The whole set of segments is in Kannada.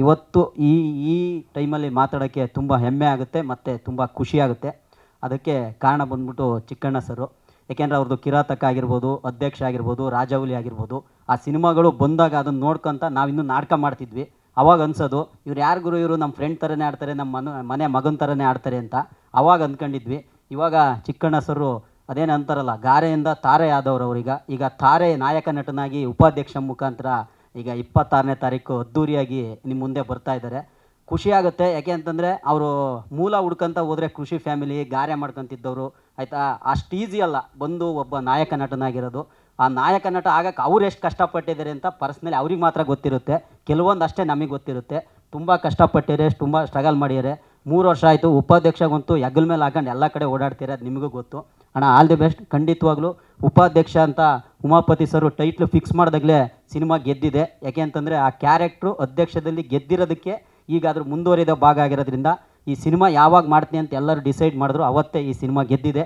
ಇವತ್ತು ಈ ಈ ಟೈಮಲ್ಲಿ ಮಾತಾಡೋಕ್ಕೆ ತುಂಬ ಹೆಮ್ಮೆ ಆಗುತ್ತೆ, ಮತ್ತು ತುಂಬ ಖುಷಿ ಆಗುತ್ತೆ. ಅದಕ್ಕೆ ಕಾರಣ ಬಂದ್ಬಿಟ್ಟು ಚಿಕ್ಕಣ್ಣ ಸರು. ಯಾಕೆಂದರೆ ಅವ್ರದ್ದು ಕಿರಾತಕ ಆಗಿರ್ಬೋದು, ಅಧ್ಯಕ್ಷ ಆಗಿರ್ಬೋದು ರಾಜಾವಲಿ ಆಗಿರ್ಬೋದು, ಆ ಸಿನಿಮಾಗಳು ಬಂದಾಗ ಅದನ್ನು ನೋಡ್ಕೊಂತ ನಾವಿನ್ನೂ ನಾಟಕ ಮಾಡ್ತಿದ್ವಿ. ಅವಾಗ ಅನ್ಸೋದು, ಇವ್ರು ಗುರು ಇವರು ನಮ್ಮ ಫ್ರೆಂಡ್ ಥರನೇ ಆಡ್ತಾರೆ ನಮ್ಮ ಮನ, ಮನೆ ಮಗನ ಥರನೇ ಆಡ್ತಾರೆ ಅಂತ ಅವಾಗ ಅಂದ್ಕೊಂಡಿದ್ವಿ ಇವಾಗ ಚಿಕ್ಕಣ್ಣ ಸರು ಅದೇನು ಅಂತಾರಲ್ಲ, ಗಾರೆಯಿಂದ ತಾರೆ ಆದವ್ರು ಅವ್ರೀಗ. ಈಗ ತಾರೆ ನಾಯಕ ನಟನಾಗಿ ಉಪಾಧ್ಯಕ್ಷ ಮುಖಾಂತರ ಈಗ ಇಪ್ಪತ್ತಾರನೇ ತಾರೀಕು ಅದ್ದೂರಿಯಾಗಿ ನಿಮ್ಮ ಮುಂದೆ ಬರ್ತಾ ಇದ್ದಾರೆ. ಖುಷಿ ಆಗುತ್ತೆ. ಯಾಕೆ ಅಂತಂದರೆ ಅವರು ಮೂಲ ಹುಡ್ಕೊಂತ ಹೋದರೆ ಕೃಷಿ ಫ್ಯಾಮಿಲಿ, ಗಾರೆ ಮಾಡ್ಕೊಂತಿದ್ದವರು, ಆಯಿತಾ? ಅಷ್ಟು ಈಸಿ ಅಲ್ಲ. ಬಂದು ಒಬ್ಬ ನಾಯಕ ನಟನಾಗಿರೋದು. ಆ ನಾಯಕ ನಟ ಆಗಕ್ಕೆ ಅವ್ರು ಎಷ್ಟು ಕಷ್ಟಪಟ್ಟಿದ್ದಾರೆ ಅಂತ ಪರ್ಸ್ನಲಿ ಅವ್ರಿಗೆ ಮಾತ್ರ ಗೊತ್ತಿರುತ್ತೆ. ಕೆಲವೊಂದು ಅಷ್ಟೇ ನಮಗೆ ಗೊತ್ತಿರುತ್ತೆ. ತುಂಬ ಕಷ್ಟಪಟ್ಟಿದ್ದಾರೆ, ತುಂಬ ಸ್ಟ್ರಗಲ್ ಮಾಡಿದ್ದಾರೆ. ಮೂರು ವರ್ಷ ಆಯಿತು, ಉಪಾಧ್ಯಕ್ಷಗಂತೂ ಹೆಗಲ ಮೇಲೆ ಹಾಕೊಂಡು ಎಲ್ಲ ಕಡೆ ಓಡಾಡ್ತೀರ ಅದು ನಿಮಗೂ ಗೊತ್ತು. ಅಣ್ಣ ಆಲ್ ದಿ ಬೆಸ್ಟ್ ಖಂಡಿತವಾಗ್ಲೂ ಉಪಾಧ್ಯಕ್ಷ ಅಂತ ಉಮಾಪತಿ ಸರ್ ಟೈಟ್ಲು ಫಿಕ್ಸ್ ಮಾಡಿದಾಗಲೇ ಸಿನಿಮಾ ಗೆದ್ದಿದೆ. ಯಾಕೆ ಅಂತಂದರೆ ಆ ಕ್ಯಾರೆಕ್ಟ್ರು ಅಧ್ಯಕ್ಷದಲ್ಲಿ ಗೆದ್ದಿರೋದಕ್ಕೆ ಈಗ ಅದ್ರ ಮುಂದುವರಿದ ಭಾಗ ಆಗಿರೋದ್ರಿಂದ ಈ ಸಿನಿಮಾ ಯಾವಾಗ ಮಾಡ್ತೀನಿ ಅಂತ ಎಲ್ಲರೂ ಡಿಸೈಡ್ ಮಾಡಿದ್ರು, ಅವತ್ತೇ ಈ ಸಿನಿಮಾ ಗೆದ್ದಿದೆ.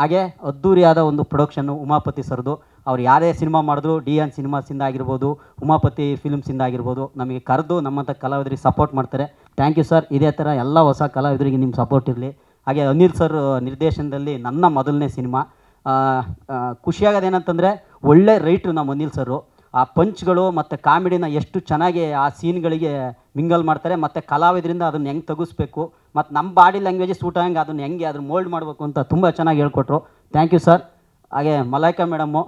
ಹಾಗೆ ಅದ್ದೂರಿಯಾದ ಒಂದು ಪ್ರೊಡಕ್ಷನ್ನು ಉಮಾಪತಿ ಸರ್ದು. ಅವ್ರು ಯಾರೇ ಸಿನಿಮಾ ಮಾಡಿದ್ರು, ಡಿ ಎನ್ ಸಿನಿಮಾಸಿಂದ ಆಗಿರ್ಬೋದು, ಉಮಾಪತಿ ಫಿಲ್ಮ್ಸಿಂದ ಆಗಿರ್ಬೋದು, ನಮಗೆ ಕರೆದು ನಮ್ಮಂಥ ಕಲಾವಿದರಿಗೆ ಸಪೋರ್ಟ್ ಮಾಡ್ತಾರೆ. ಥ್ಯಾಂಕ್ ಯು ಸರ್ ಇದೇ ಥರ ಎಲ್ಲ ಹೊಸ ಕಲಾವಿದರಿಗೆ ನಿಮ್ಮ ಸಪೋರ್ಟ್ ಇರಲಿ. ಹಾಗೆ ಅನಿಲ್ ಸರ್ ನಿರ್ದೇಶನದಲ್ಲಿ ನನ್ನ ಮೊದಲನೇ ಸಿನಿಮಾ. ಖುಷಿಯಾಗೋದೇನಂತಂದರೆ ಒಳ್ಳೆ ರೈಟ್ರು ನಮ್ಮ ಅನಿಲ್ ಸರು ಆ ಪಂಚ್ಗಳು ಮತ್ತು ಕಾಮಿಡಿನ ಎಷ್ಟು ಚೆನ್ನಾಗಿ ಆ ಸೀನ್ಗಳಿಗೆ ಮಿಂಗಲ್ ಮಾಡ್ತಾರೆ, ಮತ್ತು ಕಲಾವಿದರಿಂದ ಅದನ್ನು ಹೆಂಗೆ ತೆಗಿಸ್ಬೇಕು ಮತ್ತು ನಮ್ಮ ಬಾಡಿ ಲ್ಯಾಂಗ್ವೇಜ್ ಸೂಟ್ ಆಗಂಗೆ ಅದನ್ನು ಹೆಂಗೆ ಅದನ್ನು ಮೋಲ್ಡ್ ಮಾಡಬೇಕು ಅಂತ ತುಂಬ ಚೆನ್ನಾಗಿ ಹೇಳ್ಕೊಟ್ರು. ಥ್ಯಾಂಕ್ ಯು ಸರ್ ಹಾಗೆ ಮಲೈಕಾ ಮೇಡಮ್ಮು,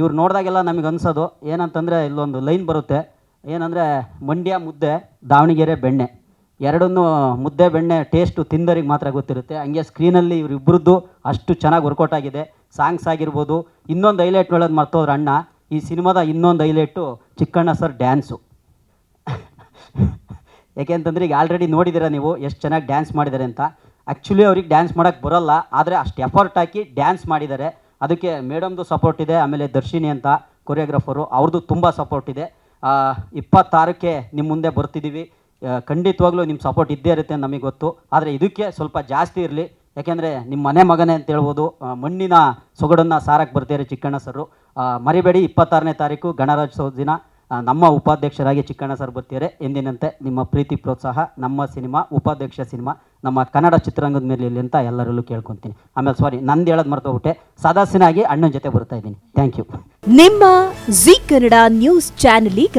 ಇವ್ರು ನೋಡಿದಾಗೆಲ್ಲ ನಮಗೆ ಅನ್ಸೋದು ಏನಂತಂದರೆ ಇಲ್ಲೊಂದು ಲೈನ್ ಬರುತ್ತೆ. ಏನಂದರೆ ಮಂಡ್ಯ ಮುದ್ದೆ, ದಾವಣಗೆರೆ ಬೆಣ್ಣೆ. ಎರಡನ್ನೂ ಮುದ್ದೆ, ಬೆಣ್ಣೆ ಟೇಸ್ಟು ತಿಂದರಿಗೆ ಮಾತ್ರ ಗೊತ್ತಿರುತ್ತೆ. ಹಂಗೆ ಸ್ಕ್ರೀನಲ್ಲಿ ಇವರಿಬ್ಬರದ್ದು ಅಷ್ಟು ಚೆನ್ನಾಗಿ ವರ್ಕೌಟ್ ಆಗಿದೆ. ಸಾಂಗ್ಸ್ ಆಗಿರ್ಬೋದು, ಇನ್ನೊಂದು ಹೈಲೈಟ್ ಹೇಳೋದು ಮರ್ತೋದ್ರ ಅಣ್ಣ, ಈ ಸಿನಿಮಾದ ಇನ್ನೊಂದು ಹೈಲೈಟು ಚಿಕ್ಕಣ್ಣ ಸರ್ ಡ್ಯಾನ್ಸು ಯಾಕೆ ಅಂತಂದರೆ ಈಗ ಆಲ್ರೆಡಿ ನೋಡಿದ್ದೀರ ನೀವು ಎಷ್ಟು ಚೆನ್ನಾಗಿ ಡ್ಯಾನ್ಸ್ ಮಾಡಿದ್ದಾರೆ ಅಂತ. ಆ್ಯಕ್ಚುಲಿ ಅವ್ರಿಗೆ ಡ್ಯಾನ್ಸ್ ಮಾಡೋಕ್ಕೆ ಬರೋಲ್ಲ, ಆದರೆ ಅಷ್ಟು ಎಫರ್ಟ್ ಹಾಕಿ ಡ್ಯಾನ್ಸ್ ಮಾಡಿದ್ದಾರೆ ಅದಕ್ಕೆ ಮೇಡಮ್ದು ಸಪೋರ್ಟ್ ಇದೆ, ಆಮೇಲೆ ದರ್ಶಿನಿ ಅಂತ ಕೊರಿಯೋಗ್ರಾಫರು ಅವ್ರದ್ದು ತುಂಬ ಸಪೋರ್ಟ್ ಇದೆ. ಇಪ್ಪತ್ತಾರಕ್ಕೆ ನಿಮ್ಮ ಮುಂದೆ ಬರ್ತಿದ್ದೀವಿ ಖಂಡಿತವಾಗ್ಲೂ ನಿಮ್ಮ ಸಪೋರ್ಟ್ ಇದ್ದೇ ಇರುತ್ತೆ ನಮಗೆ ಗೊತ್ತು. ಆದರೆ ಇದಕ್ಕೆ ಸ್ವಲ್ಪ ಜಾಸ್ತಿ ಇರಲಿ. ಯಾಕೆಂದರೆ ನಿಮ್ಮ ಮನೆ ಮಗನೇ ಅಂತ ಹೇಳ್ಬೋದು ಮಣ್ಣಿನ ಸೊಗಡನ್ನು ಸಾರಕ್ಕೆ ಬರ್ತಾರೆ ಚಿಕ್ಕಣ್ಣ ಸರು ಮರಿಬೇಡಿ, ಇಪ್ಪತ್ತಾರನೇ ತಾರೀಕು ಗಣರಾಜ್ಯೋತ್ಸವ ದಿನ. ನಮ್ಮ ಉಪಾಧ್ಯಕ್ಷರಾಗಿ ಚಿಕ್ಕಣ್ಣ ಸರ್ ಬರ್ತಿದ್ದಾರೆ ಎಂದಿನಂತೆ ನಿಮ್ಮ ಪ್ರೀತಿ, ಪ್ರೋತ್ಸಾಹ, ನಮ್ಮ ಸಿನಿಮಾ, ಉಪಾಧ್ಯಕ್ಷ ಸಿನಿಮಾ, ನಮ್ಮ ಕನ್ನಡ ಚಿತ್ರರಂಗದ ಮೇಲೆ ಇಲ್ಲಿ ಅಂತ ಎಲ್ಲರಲ್ಲೂ ಕೇಳ್ಕೊತೀನಿ. ಆಮೇಲೆ ಸಾರಿ ನಂದು ಹೇಳೋದು ಮರ್ತೋಗ್ಬಿಟ್ಟೆ. ಸದಸ್ಯನಾಗಿ ಅಣ್ಣನ ಜೊತೆ ಬರ್ತಾ ಇದ್ದೀನಿ. ಥ್ಯಾಂಕ್ ಯು ನಿಮ್ಮ ಜಿ ಕನ್ನಡ ನ್ಯೂಸ್ ಚಾನೆಲ್ ಈಗ